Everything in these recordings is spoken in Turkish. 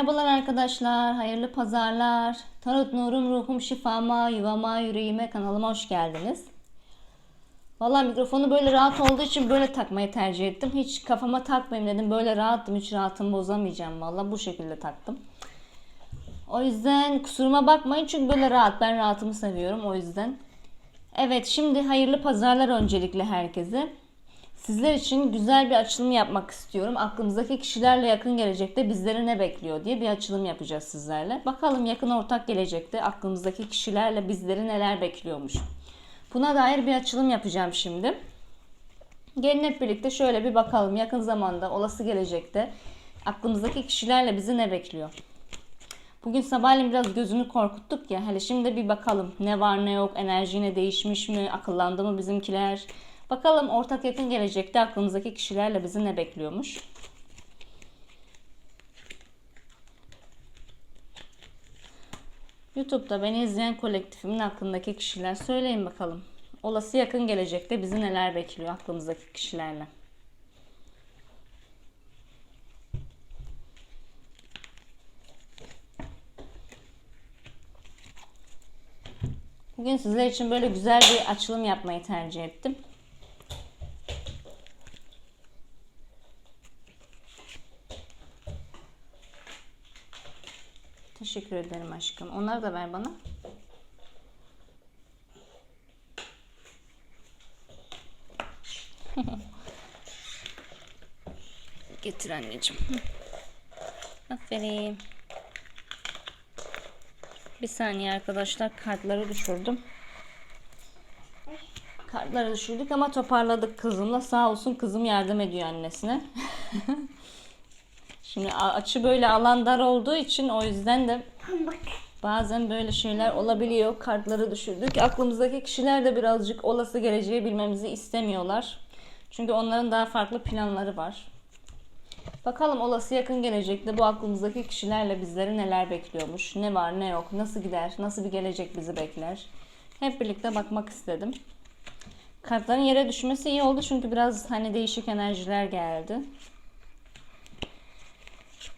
Merhabalar arkadaşlar, hayırlı pazarlar. Tarot nurum, ruhum, şifama, yuvama, yüreğime kanalıma hoş geldiniz. Vallahi mikrofonu böyle rahat olduğu için böyle takmayı tercih ettim. Hiç kafama takmayayım dedim. Böyle rahattım, hiç rahatımı bozamayacağım. Vallahi bu şekilde taktım. O yüzden kusuruma bakmayın çünkü böyle rahat. Ben rahatımı seviyorum o yüzden. Evet şimdi hayırlı pazarlar öncelikle herkese. Sizler için güzel bir açılım yapmak istiyorum. Aklımızdaki kişilerle yakın gelecekte bizleri ne bekliyor diye bir açılım yapacağız sizlerle. Bakalım yakın ortak gelecekte aklımızdaki kişilerle bizleri neler bekliyormuş. Buna dair bir açılım yapacağım şimdi. Gelin hep birlikte şöyle bir bakalım yakın zamanda olası gelecekte aklımızdaki kişilerle bizi ne bekliyor. Bugün sabahleyin biraz gözünü korkuttuk ya. Hele şimdi bir bakalım ne var ne yok, enerji ne değişmiş mi, akıllandı mı bizimkiler. Bakalım ortak yakın gelecekte aklımızdaki kişilerle bizi ne bekliyormuş. YouTube'da beni izleyen kolektifimin aklındaki kişiler söyleyin bakalım. Olası yakın gelecekte bizi neler bekliyor aklımızdaki kişilerle. Bugün sizler için böyle güzel bir açılım yapmayı tercih ettim. Teşekkür ederim aşkım. Onları da ver bana. Getir anneciğim. Aferin. Bir saniye arkadaşlar kartları düşürdüm. Kartları düşürdük ama toparladık kızımla. Sağ olsun kızım yardım ediyor annesine. Şimdi açı böyle alan dar olduğu için o yüzden de bazen böyle şeyler olabiliyor. Kartları düşürdük. Aklımızdaki kişiler de birazcık olası geleceği bilmemizi istemiyorlar. Çünkü onların daha farklı planları var. Bakalım olası yakın gelecekte bu aklımızdaki kişilerle bizleri neler bekliyormuş. Ne var ne yok, nasıl gider, nasıl bir gelecek bizi bekler. Hep birlikte bakmak istedim. Kartların yere düşmesi iyi oldu çünkü biraz hani değişik enerjiler geldi.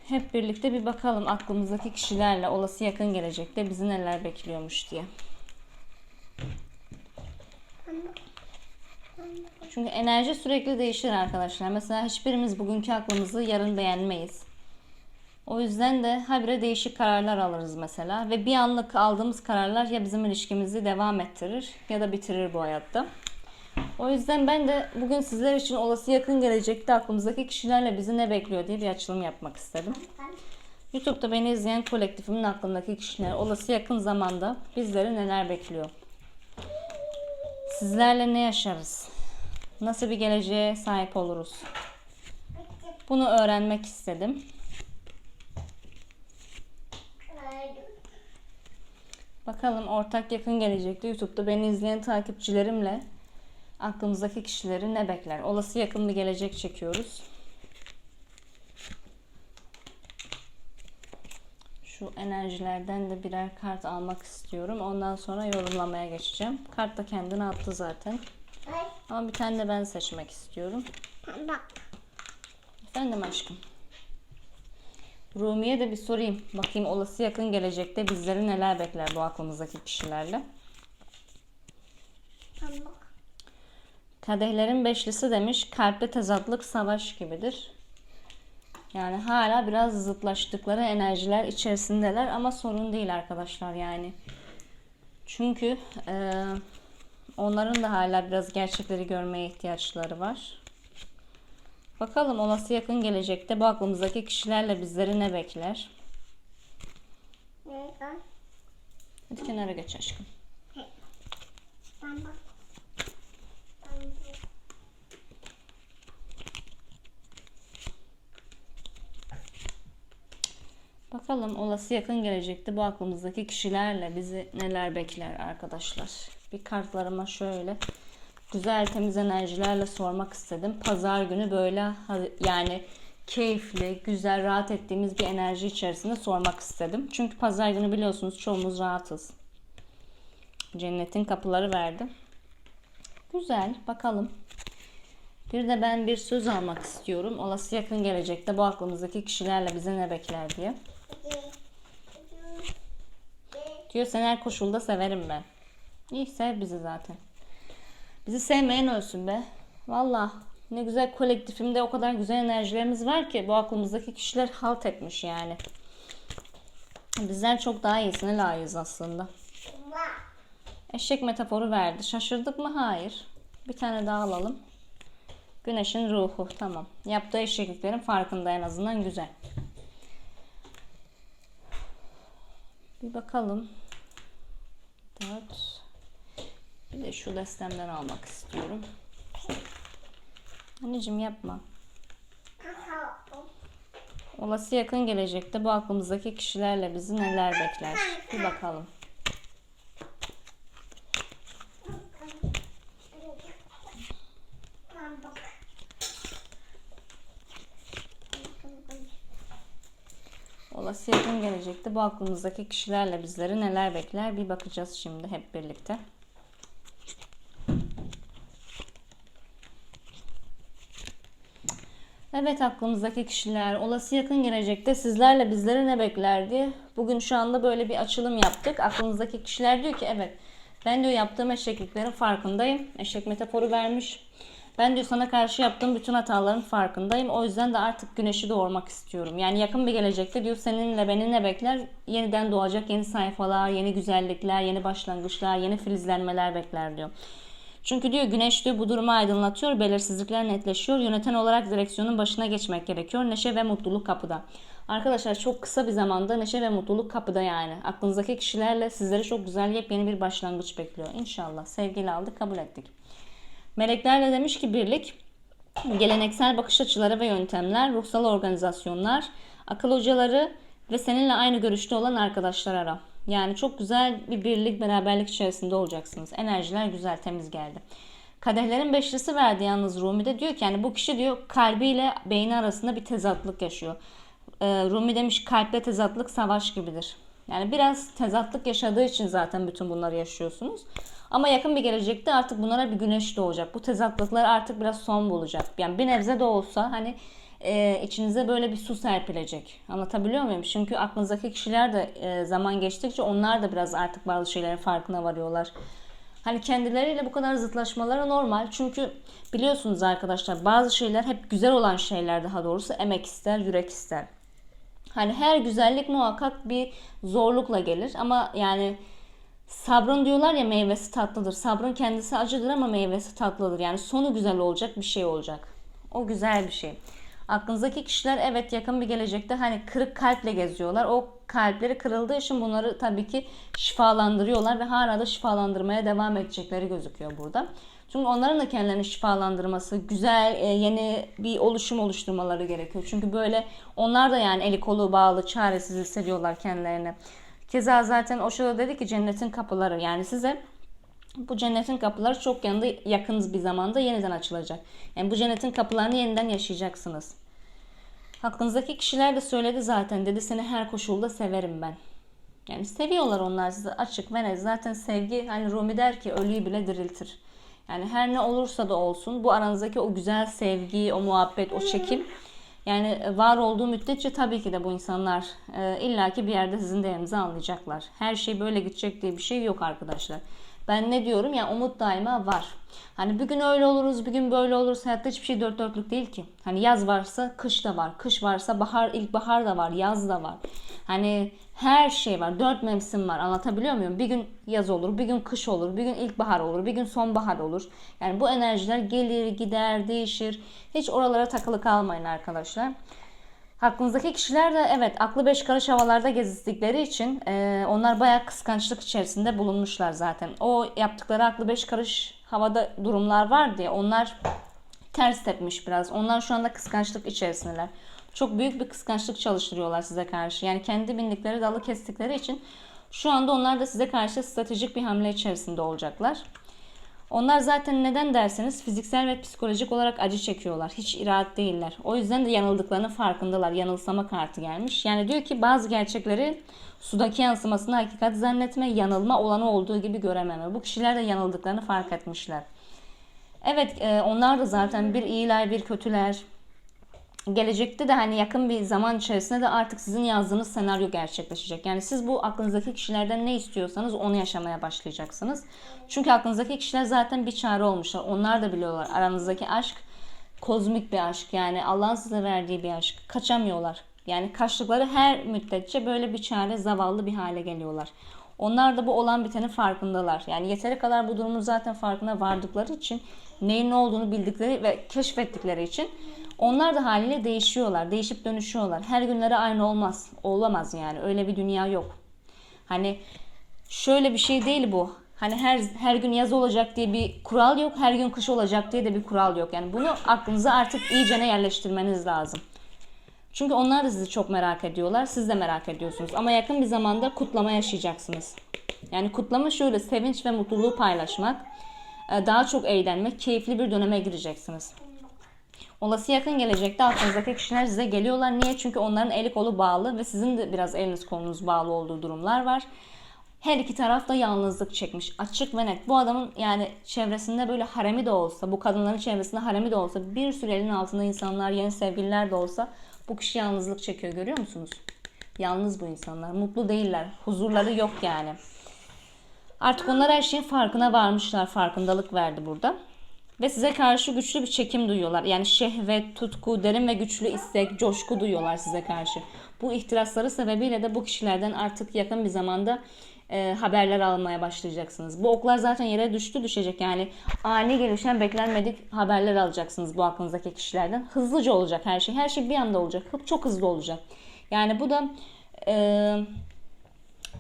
Hep birlikte bir bakalım aklımızdaki kişilerle olası yakın gelecekte bizi neler bekliyormuş diye. Çünkü enerji sürekli değişir arkadaşlar. Mesela hiçbirimiz bugünkü aklımızı yarın beğenmeyiz. O yüzden de habire değişik kararlar alırız mesela. Ve bir anlık aldığımız kararlar ya bizim ilişkimizi devam ettirir ya da bitirir bu hayatta. O yüzden ben de bugün sizler için olası yakın gelecekte aklımızdaki kişilerle bizi ne bekliyor diye bir açılım yapmak istedim. YouTube'da beni izleyen kolektifimin aklındaki kişiler olası yakın zamanda bizleri neler bekliyor? Sizlerle ne yaşarız? Nasıl bir geleceğe sahip oluruz? Bunu öğrenmek istedim. Bakalım ortak yakın gelecekte YouTube'da beni izleyen takipçilerimle aklımızdaki kişileri ne bekler? Olası yakın bir gelecek çekiyoruz. Şu enerjilerden de birer kart almak istiyorum. Ondan sonra yorumlamaya geçeceğim. Kart da kendini attı zaten. Ama bir tane de ben seçmek istiyorum. Bak. Efendim aşkım. Rumi'ye de bir sorayım. Bakayım olası yakın gelecekte bizleri neler bekler bu aklımızdaki kişilerle. Bak. Kadehlerin beşlisi demiş. Kalpte tezatlık savaş gibidir. Yani hala biraz zıtlaştıkları enerjiler içerisindeler ama sorun değil arkadaşlar yani. Çünkü e, onların da hala biraz gerçekleri görmeye ihtiyaçları var. Bakalım olası yakın gelecekte bu aklımızdaki kişilerle bizleri ne bekler? Hadi kenara geç aşkım. Ben bak. Ben bak. Bakalım olası yakın gelecekte bu aklımızdaki kişilerle bizi neler bekler arkadaşlar. Bir kartlarıma şöyle güzel temiz enerjilerle sormak istedim. Pazar günü böyle yani keyifli, güzel, rahat ettiğimiz bir enerji içerisinde sormak istedim. Çünkü pazar günü biliyorsunuz çoğumuz rahatız. Cennetin kapıları verdi. Güzel, bakalım. Bir de ben bir söz almak istiyorum. Olası yakın gelecekte bu aklımızdaki kişilerle bize ne bekler diye. Diyor seni her koşulda severim ben. İyi sev bizi zaten. Bizi sevmeyen ölsün be. Valla ne güzel kolektifimde o kadar güzel enerjilerimiz var ki bu aklımızdaki kişiler halt etmiş yani. Bizden çok daha iyisine layığız aslında. Eşek metaforu verdi. Şaşırdık mı? Hayır. Bir tane daha alalım. Güneşin ruhu. Tamam. Yaptığı eşekliklerin farkında en azından güzel. Bir bakalım. Dört. Bir de şu destemden almak istiyorum. Anneciğim yapma. Olası yakın gelecekte bu aklımızdaki kişilerle bizi neler bekler? Bir bakalım. Olası yakın gelecekte bu aklımızdaki kişilerle bizleri neler bekler? Bir bakacağız şimdi hep birlikte. Evet aklımızdaki kişiler olası yakın gelecekte sizlerle bizleri ne bekler diye bugün şu anda böyle bir açılım yaptık. Aklımızdaki kişiler diyor ki evet ben diyor yaptığım eşekliklerin farkındayım. Eşek metaforu vermiş. Ben diyor sana karşı yaptığım bütün hataların farkındayım. O yüzden de artık güneşi doğurmak istiyorum. Yani yakın bir gelecekte diyor seninle beni ne bekler? Yeniden doğacak yeni sayfalar, yeni güzellikler, yeni başlangıçlar, yeni filizlenmeler bekler diyor. Çünkü diyor güneş diyor bu durumu aydınlatıyor, belirsizlikler netleşiyor. Yöneten olarak direksiyonun başına geçmek gerekiyor. Neşe ve mutluluk kapıda. Arkadaşlar çok kısa bir zamanda neşe ve mutluluk kapıda yani. Aklınızdaki kişilerle sizleri çok güzel yepyeni bir başlangıç bekliyor. İnşallah. Sevgiyle aldık, kabul ettik. Meleklerle demiş ki birlik, geleneksel bakış açıları ve yöntemler, ruhsal organizasyonlar, akıl hocaları ve seninle aynı görüşte olan arkadaşlar ara. Yani çok güzel bir birlik, beraberlik içerisinde olacaksınız. Enerjiler güzel, temiz geldi. Kadehlerin beşlisi verdi yalnız Rumi de diyor ki yani bu kişi diyor kalbiyle beyni arasında bir tezatlık yaşıyor. Ee, Rumi demiş kalple tezatlık savaş gibidir. Yani biraz tezatlık yaşadığı için zaten bütün bunları yaşıyorsunuz. Ama yakın bir gelecekte artık bunlara bir güneş doğacak. Bu tezatlıklar artık biraz son bulacak. Yani bir nebze de olsa hani e, içinize böyle bir su serpilecek. Anlatabiliyor muyum? Çünkü aklınızdaki kişiler de e, zaman geçtikçe onlar da biraz artık bazı şeylerin farkına varıyorlar. Hani kendileriyle bu kadar zıtlaşmaları normal. Çünkü biliyorsunuz arkadaşlar bazı şeyler hep güzel olan şeyler daha doğrusu emek ister, yürek ister. Hani her güzellik muhakkak bir zorlukla gelir ama yani sabrın diyorlar ya meyvesi tatlıdır. Sabrın kendisi acıdır ama meyvesi tatlıdır. Yani sonu güzel olacak bir şey olacak. O güzel bir şey. Aklınızdaki kişiler evet yakın bir gelecekte hani kırık kalple geziyorlar. O kalpleri kırıldığı için bunları tabii ki şifalandırıyorlar ve hala da şifalandırmaya devam edecekleri gözüküyor burada. Çünkü onların da kendilerini şifalandırması, güzel e, yeni bir oluşum oluşturmaları gerekiyor. Çünkü böyle onlar da yani eli kolu bağlı, çaresiz hissediyorlar kendilerini. Keza zaten Osho da dedi ki cennetin kapıları yani size bu cennetin kapıları çok yanında yakın bir zamanda yeniden açılacak. Yani bu cennetin kapılarını yeniden yaşayacaksınız. Aklınızdaki kişiler de söyledi zaten. Dedi seni her koşulda severim ben. Yani seviyorlar onlar sizi açık ve. Zaten sevgi hani Rumi der ki ölüyü bile diriltir. Yani her ne olursa da olsun bu aranızdaki o güzel sevgi, o muhabbet, o çekim yani var olduğu müddetçe tabii ki de bu insanlar e, illaki bir yerde sizin değerinizi anlayacaklar. Her şey böyle gidecek diye bir şey yok arkadaşlar. Ben ne diyorum ya umut daima var. Hani bir gün öyle oluruz, bir gün böyle oluruz. Hayatta hiçbir şey dört dörtlük değil ki. Hani yaz varsa kış da var. Kış varsa bahar, ilkbahar da var, yaz da var. Hani her şey var. Dört mevsim var. Anlatabiliyor muyum? Bir gün yaz olur, bir gün kış olur, bir gün ilkbahar olur, bir gün sonbahar olur. Yani bu enerjiler gelir, gider, değişir. Hiç oralara takılı kalmayın arkadaşlar. Aklınızdaki kişiler de evet aklı beş karış havalarda gezdikleri için e, onlar bayağı kıskançlık içerisinde bulunmuşlar zaten. O yaptıkları aklı beş karış havada durumlar var diye onlar ters tepmiş biraz. Onlar şu anda kıskançlık içerisindeler. Çok büyük bir kıskançlık çalıştırıyorlar size karşı. Yani kendi bindikleri dalı kestikleri için şu anda onlar da size karşı stratejik bir hamle içerisinde olacaklar. Onlar zaten neden derseniz fiziksel ve psikolojik olarak acı çekiyorlar. Hiç iraat değiller. O yüzden de yanıldıklarının farkındalar. Yanılsama kartı gelmiş. Yani diyor ki bazı gerçekleri sudaki yansımasını hakikat zannetme, yanılma olanı olduğu gibi görememe. Bu kişiler de yanıldıklarını fark etmişler. Evet e, onlar da zaten bir iyiler bir kötüler. Gelecekte de hani yakın bir zaman içerisinde de artık sizin yazdığınız senaryo gerçekleşecek. Yani siz bu aklınızdaki kişilerden ne istiyorsanız onu yaşamaya başlayacaksınız. Çünkü aklınızdaki kişiler zaten bir çare olmuşlar. Onlar da biliyorlar aranızdaki aşk kozmik bir aşk. Yani Allah'ın size verdiği bir aşk. Kaçamıyorlar. Yani kaçtıkları her müddetçe böyle bir çare zavallı bir hale geliyorlar. Onlar da bu olan bitenin farkındalar. Yani yeteri kadar bu durumun zaten farkına vardıkları için neyin ne olduğunu bildikleri ve keşfettikleri için onlar da haliyle değişiyorlar. Değişip dönüşüyorlar. Her günleri aynı olmaz. Olamaz yani. Öyle bir dünya yok. Hani şöyle bir şey değil bu. Hani her her gün yaz olacak diye bir kural yok. Her gün kış olacak diye de bir kural yok. Yani bunu aklınıza artık iyicene yerleştirmeniz lazım. Çünkü onlar da sizi çok merak ediyorlar. Siz de merak ediyorsunuz. Ama yakın bir zamanda kutlama yaşayacaksınız. Yani kutlama şöyle sevinç ve mutluluğu paylaşmak. e, Daha çok eğlenmek, keyifli bir döneme gireceksiniz. Olası yakın gelecekte aklınızdaki kişiler size geliyorlar. Niye? Çünkü onların eli kolu bağlı ve sizin de biraz eliniz kolunuz bağlı olduğu durumlar var. Her iki taraf da yalnızlık çekmiş. Açık ve net. Bu adamın yani çevresinde böyle haremi de olsa, bu kadınların çevresinde haremi de olsa, bir sürü elin altında insanlar, yeni sevgililer de olsa bu kişi yalnızlık çekiyor. Görüyor musunuz? Yalnız bu insanlar. Mutlu değiller. Huzurları yok yani. Artık onlar her şeyin farkına varmışlar. Farkındalık verdi burada. Ve size karşı güçlü bir çekim duyuyorlar. Yani şehvet, tutku, derin ve güçlü istek, coşku duyuyorlar size karşı. Bu ihtirasları sebebiyle de bu kişilerden artık yakın bir zamanda e, haberler almaya başlayacaksınız. Bu oklar zaten yere düştü düşecek. Yani ani gelişen beklenmedik haberler alacaksınız bu aklınızdaki kişilerden. Hızlıca olacak her şey. Her şey bir anda olacak. Çok hızlı olacak. Yani bu da e,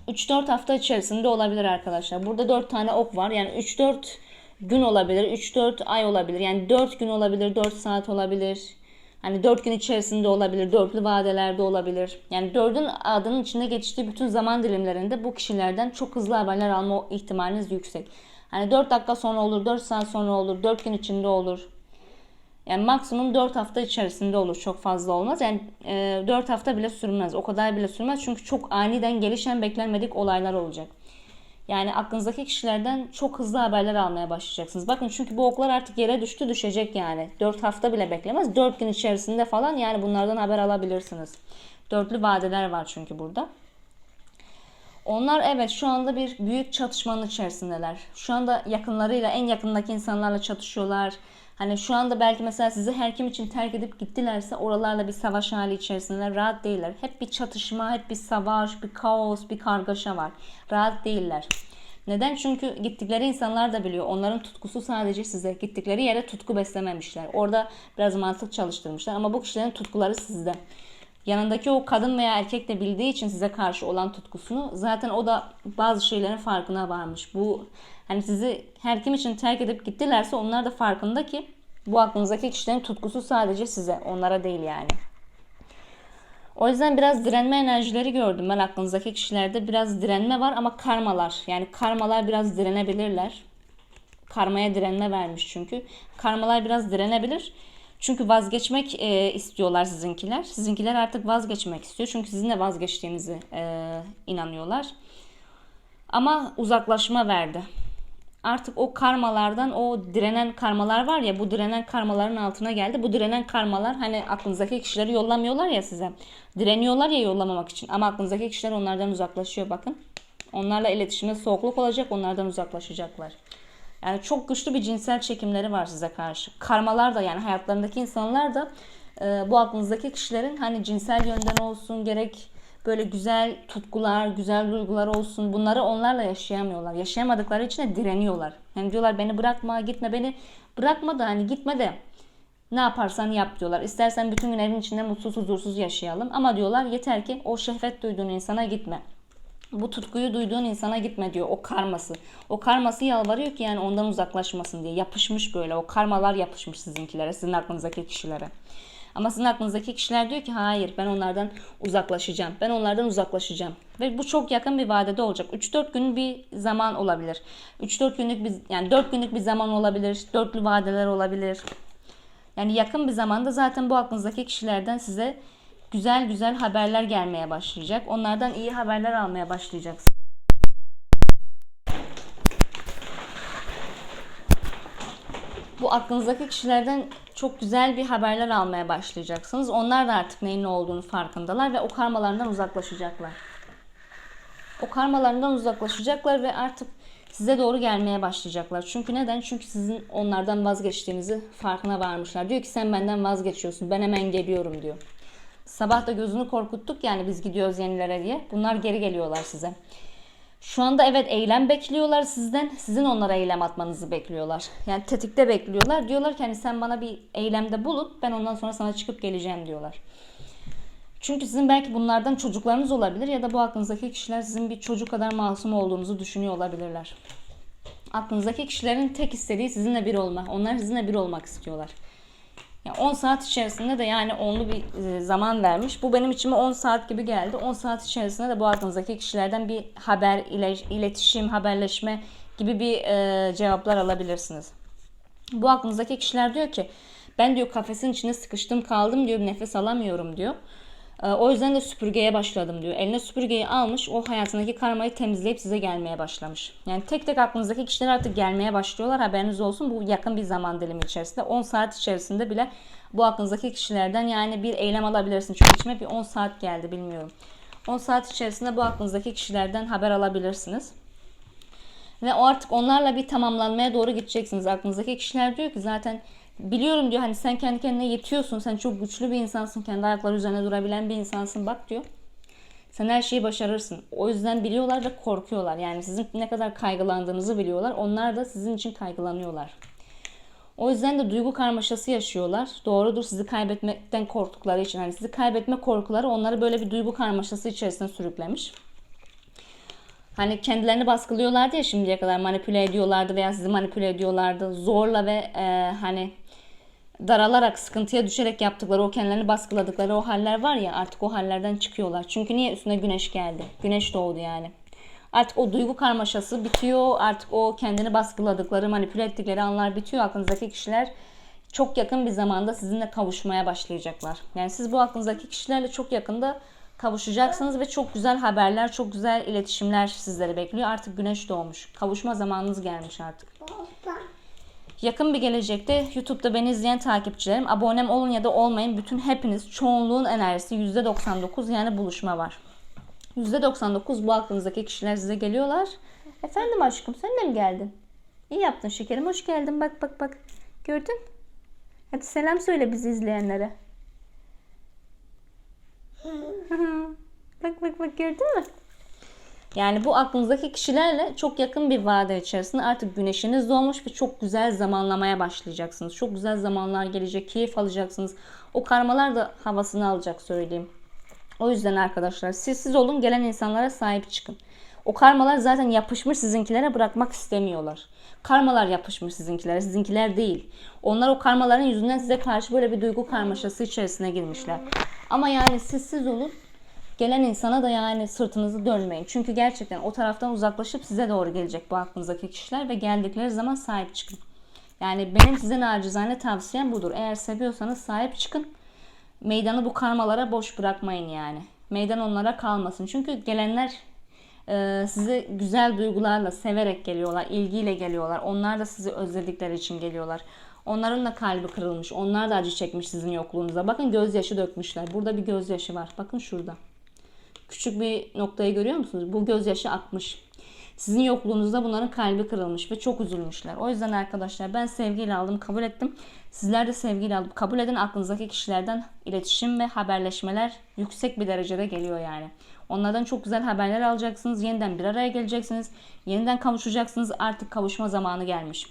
3-4 hafta içerisinde olabilir arkadaşlar. Burada 4 tane ok var. Yani 3-4 gün olabilir, 3-4 ay olabilir. Yani 4 gün olabilir, 4 saat olabilir. Hani 4 gün içerisinde olabilir, dörtlü vadelerde olabilir. Yani 4'ün adının içinde geçtiği bütün zaman dilimlerinde bu kişilerden çok hızlı haberler alma ihtimaliniz yüksek. Hani 4 dakika sonra olur, 4 saat sonra olur, 4 gün içinde olur. Yani maksimum 4 hafta içerisinde olur. Çok fazla olmaz. Yani e, 4 hafta bile sürmez. O kadar bile sürmez. Çünkü çok aniden gelişen beklenmedik olaylar olacak. Yani aklınızdaki kişilerden çok hızlı haberler almaya başlayacaksınız. Bakın çünkü bu oklar artık yere düştü düşecek yani. 4 hafta bile beklemez. 4 gün içerisinde falan yani bunlardan haber alabilirsiniz. Dörtlü vadeler var çünkü burada. Onlar evet şu anda bir büyük çatışmanın içerisindeler. Şu anda yakınlarıyla en yakındaki insanlarla çatışıyorlar. Hani şu anda belki mesela sizi her kim için terk edip gittilerse oralarla bir savaş hali içerisindeler. Rahat değiller. Hep bir çatışma, hep bir savaş, bir kaos, bir kargaşa var. Rahat değiller. Neden? Çünkü gittikleri insanlar da biliyor. Onların tutkusu sadece size. Gittikleri yere tutku beslememişler. Orada biraz mantık çalıştırmışlar ama bu kişilerin tutkuları sizde. Yanındaki o kadın veya erkek de bildiği için size karşı olan tutkusunu zaten o da bazı şeylerin farkına varmış. Bu hani sizi her kim için terk edip gittilerse onlar da farkında ki bu aklınızdaki kişilerin tutkusu sadece size, onlara değil yani. O yüzden biraz direnme enerjileri gördüm ben aklınızdaki kişilerde. Biraz direnme var ama karmalar. Yani karmalar biraz direnebilirler. Karmaya direnme vermiş çünkü. Karmalar biraz direnebilir. Çünkü vazgeçmek e, istiyorlar sizinkiler. Sizinkiler artık vazgeçmek istiyor. Çünkü sizin de vazgeçtiğinizi e, inanıyorlar. Ama uzaklaşma verdi. Artık o karmalardan o direnen karmalar var ya bu direnen karmaların altına geldi. Bu direnen karmalar hani aklınızdaki kişileri yollamıyorlar ya size. Direniyorlar ya yollamamak için ama aklınızdaki kişiler onlardan uzaklaşıyor bakın. Onlarla iletişimde soğukluk olacak onlardan uzaklaşacaklar. Yani çok güçlü bir cinsel çekimleri var size karşı. Karmalar da yani hayatlarındaki insanlar da e, bu aklınızdaki kişilerin hani cinsel yönden olsun gerek böyle güzel tutkular, güzel duygular olsun bunları onlarla yaşayamıyorlar. Yaşayamadıkları için de direniyorlar. Yani diyorlar beni bırakma, gitme beni bırakma da hani gitme de ne yaparsan yap diyorlar. İstersen bütün gün evin içinde mutsuz huzursuz yaşayalım ama diyorlar yeter ki o şehvet duyduğun insana gitme bu tutkuyu duyduğun insana gitme diyor o karması. O karması yalvarıyor ki yani ondan uzaklaşmasın diye. Yapışmış böyle o karmalar yapışmış sizinkilere, sizin aklınızdaki kişilere. Ama sizin aklınızdaki kişiler diyor ki hayır ben onlardan uzaklaşacağım. Ben onlardan uzaklaşacağım. Ve bu çok yakın bir vadede olacak. 3-4 gün bir zaman olabilir. 3-4 günlük bir yani 4 günlük bir zaman olabilir. Dörtlü vadeler olabilir. Yani yakın bir zamanda zaten bu aklınızdaki kişilerden size güzel güzel haberler gelmeye başlayacak. Onlardan iyi haberler almaya başlayacaksınız. Bu aklınızdaki kişilerden çok güzel bir haberler almaya başlayacaksınız. Onlar da artık neyin ne olduğunu farkındalar ve o karmalarından uzaklaşacaklar. O karmalarından uzaklaşacaklar ve artık size doğru gelmeye başlayacaklar. Çünkü neden? Çünkü sizin onlardan vazgeçtiğinizi farkına varmışlar. Diyor ki sen benden vazgeçiyorsun. Ben hemen geliyorum diyor. Sabah da gözünü korkuttuk yani biz gidiyoruz yenilere diye. Bunlar geri geliyorlar size. Şu anda evet eylem bekliyorlar sizden. Sizin onlara eylem atmanızı bekliyorlar. Yani tetikte bekliyorlar. Diyorlar ki hani sen bana bir eylemde bulun. Ben ondan sonra sana çıkıp geleceğim diyorlar. Çünkü sizin belki bunlardan çocuklarınız olabilir ya da bu aklınızdaki kişiler sizin bir çocuk kadar masum olduğunuzu düşünüyor olabilirler. Aklınızdaki kişilerin tek istediği sizinle bir olma. Onlar sizinle bir olmak istiyorlar. Ya 10 saat içerisinde de yani onlu bir e, zaman vermiş. Bu benim içime 10 saat gibi geldi. 10 saat içerisinde de bu aklınızdaki kişilerden bir haber, ile- iletişim, haberleşme gibi bir e, cevaplar alabilirsiniz. Bu aklınızdaki kişiler diyor ki ben diyor kafesin içine sıkıştım kaldım diyor nefes alamıyorum diyor. E, O yüzden de süpürgeye başladım diyor. Eline süpürgeyi almış o hayatındaki karmayı temizleyip size gelmeye başlamış. Yani tek tek aklınızdaki kişiler artık gelmeye başlıyorlar haberiniz olsun. Bu yakın bir zaman dilimi içerisinde 10 saat içerisinde bile bu aklınızdaki kişilerden yani bir eylem alabilirsin. Çünkü içime bir 10 saat geldi bilmiyorum. 10 saat içerisinde bu aklınızdaki kişilerden haber alabilirsiniz. Ve o artık onlarla bir tamamlanmaya doğru gideceksiniz. Aklınızdaki kişiler diyor ki zaten biliyorum diyor hani sen kendi kendine yetiyorsun. Sen çok güçlü bir insansın. Kendi ayakları üzerine durabilen bir insansın. Bak diyor. Sen her şeyi başarırsın. O yüzden biliyorlar ve korkuyorlar. Yani sizin ne kadar kaygılandığınızı biliyorlar. Onlar da sizin için kaygılanıyorlar. O yüzden de duygu karmaşası yaşıyorlar. Doğrudur sizi kaybetmekten korktukları için. Hani sizi kaybetme korkuları onları böyle bir duygu karmaşası içerisine sürüklemiş. Hani kendilerini baskılıyorlardı ya şimdiye kadar manipüle ediyorlardı veya sizi manipüle ediyorlardı. Zorla ve e, hani daralarak, sıkıntıya düşerek yaptıkları, o kendilerini baskıladıkları o haller var ya artık o hallerden çıkıyorlar. Çünkü niye? Üstüne güneş geldi. Güneş doğdu yani. Artık o duygu karmaşası bitiyor. Artık o kendini baskıladıkları, manipüle ettikleri anlar bitiyor. Aklınızdaki kişiler çok yakın bir zamanda sizinle kavuşmaya başlayacaklar. Yani siz bu aklınızdaki kişilerle çok yakında kavuşacaksınız ve çok güzel haberler, çok güzel iletişimler sizleri bekliyor. Artık güneş doğmuş. Kavuşma zamanınız gelmiş artık. Yakın bir gelecekte YouTube'da beni izleyen takipçilerim abonem olun ya da olmayın bütün hepiniz çoğunluğun enerjisi %99 yani buluşma var. %99 bu aklınızdaki kişiler size geliyorlar. Efendim aşkım sen de mi geldin? İyi yaptın şekerim hoş geldin bak bak bak. Gördün? Hadi selam söyle bizi izleyenlere. bak bak bak gördün mü? Yani bu aklınızdaki kişilerle çok yakın bir vade içerisinde artık güneşiniz doğmuş ve çok güzel zamanlamaya başlayacaksınız. Çok güzel zamanlar gelecek, keyif alacaksınız. O karmalar da havasını alacak söyleyeyim. O yüzden arkadaşlar siz olun gelen insanlara sahip çıkın. O karmalar zaten yapışmış sizinkilere bırakmak istemiyorlar. Karmalar yapışmış sizinkilere, sizinkiler değil. Onlar o karmaların yüzünden size karşı böyle bir duygu karmaşası içerisine girmişler. Ama yani siz olun gelen insana da yani sırtınızı dönmeyin. Çünkü gerçekten o taraftan uzaklaşıp size doğru gelecek bu aklınızdaki kişiler ve geldikleri zaman sahip çıkın. Yani benim size nacizane tavsiyem budur. Eğer seviyorsanız sahip çıkın. Meydanı bu karmalara boş bırakmayın yani. Meydan onlara kalmasın. Çünkü gelenler e, size güzel duygularla, severek geliyorlar, ilgiyle geliyorlar. Onlar da sizi özledikleri için geliyorlar. Onların da kalbi kırılmış. Onlar da acı çekmiş sizin yokluğunuzda. Bakın gözyaşı dökmüşler. Burada bir gözyaşı var. Bakın şurada. Küçük bir noktayı görüyor musunuz? Bu gözyaşı akmış. Sizin yokluğunuzda bunların kalbi kırılmış ve çok üzülmüşler. O yüzden arkadaşlar ben sevgiyle aldım, kabul ettim. Sizler de sevgiyle alıp kabul edin. Aklınızdaki kişilerden iletişim ve haberleşmeler yüksek bir derecede geliyor yani. Onlardan çok güzel haberler alacaksınız. Yeniden bir araya geleceksiniz. Yeniden kavuşacaksınız. Artık kavuşma zamanı gelmiş.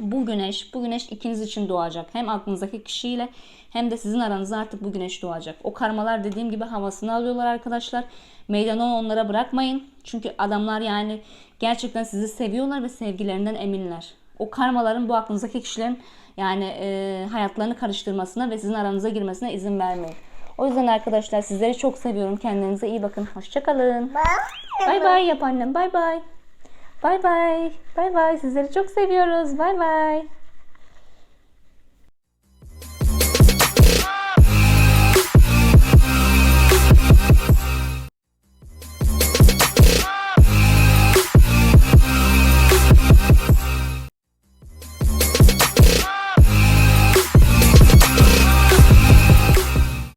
Bu güneş, bu güneş ikiniz için doğacak. Hem aklınızdaki kişiyle hem de sizin aranızda artık bu güneş doğacak. O karmalar dediğim gibi havasını alıyorlar arkadaşlar. Meydanı onlara bırakmayın. Çünkü adamlar yani gerçekten sizi seviyorlar ve sevgilerinden eminler. O karmaların bu aklınızdaki kişilerin yani e, hayatlarını karıştırmasına ve sizin aranıza girmesine izin vermeyin. O yüzden arkadaşlar sizleri çok seviyorum. Kendinize iyi bakın. Hoşçakalın. Bay bay yap annem. Bay bay. Bay bay. Bay bay. Sizleri çok seviyoruz. Bay bay.